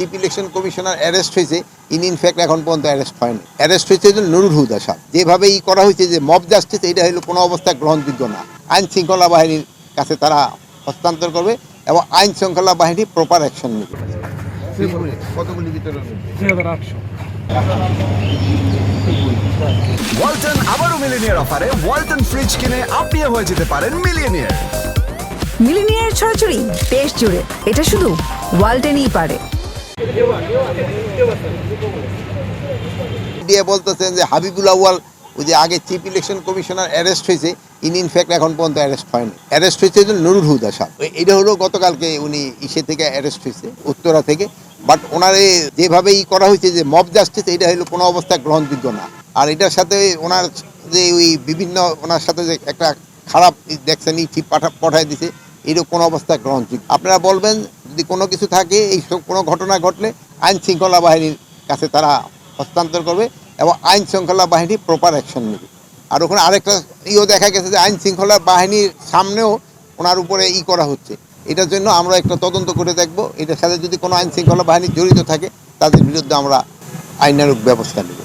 Chief election commissioner arrest হয়েছে in in fact এখন পর্যন্ত অ্যারেস্ট হয়নি। অ্যারেস্ট হয়েছে নুরুল হুদা সাহেব যেভাবে ই করা হয়েছে যে মব জাস্টিস এটা হলো কোনো অবস্থায় গ্রহণযোগ্য না। আইন শৃঙ্খলা বাহিনীর কাছে তারা হস্তান্তর করবে এবং আইন শৃঙ্খলা বাহিনী প্রপার অ্যাকশন নেবে। কতগুলি ওয়ালটন আবারও মিলিনিয়ার অফারে ওয়ালটন ফ্রিজ কিনে আপনিও হয়ে যেতে পারেন মিলিয়নিয়ার মিলিনিয়ার ছড়াছড়ি দেশ জুড়ে এটা শুধু ওয়ালটেনই পারে। দিয়ে বলতেছেন যে হাবিবুল আউয়াল, ওই যে আগে চিফ ইলেকশন কমিশনার অ্যারেস্ট হয়েছে, ইন ইনফ্যাক্ট এখন পর্যন্ত অ্যারেস্ট হয়নি। অ্যারেস্ট হয়েছে নুরুল হুদা ওই- এটা হলো গতকালকে উনি ইসে থেকে অ্যারেস্ট হয়েছে, উত্তরা থেকে। বাট ওনারে যেভাবে ই করা হয়েছে যে মব জাস্টিস এটা হলো কোনো অবস্থায় গ্রহণযোগ্য না। আর এটার সাথে ওনার যে ওই বিভিন্ন ওনার সাথে যে একটা খারাপ দেখছেন, ই চিপ পাঠা পাঠায় দিছে এরকম কোনো অবস্থায় গ্রহণযোগ্য। আপনারা বলবেন যদি কোনো কিছু থাকে এইসব কোনো ঘটনা ঘটলে আইন শৃঙ্খলা বাহিনীর কাছে তারা হস্তান্তর করবে এবং আইন শৃঙ্খলা বাহিনী প্রপার অ্যাকশন নেবে। আর ওখানে আরেকটা ইও দেখা গেছে যে আইন শৃঙ্খলা বাহিনীর সামনেও ওনার উপরে ই করা হচ্ছে। এটার জন্য আমরা একটা তদন্ত করে দেখব। এটার সাথে যদি কোনো আইন শৃঙ্খলা বাহিনী জড়িত থাকে, তাদের বিরুদ্ধে আমরা আইনানুগ ব্যবস্থা নেব।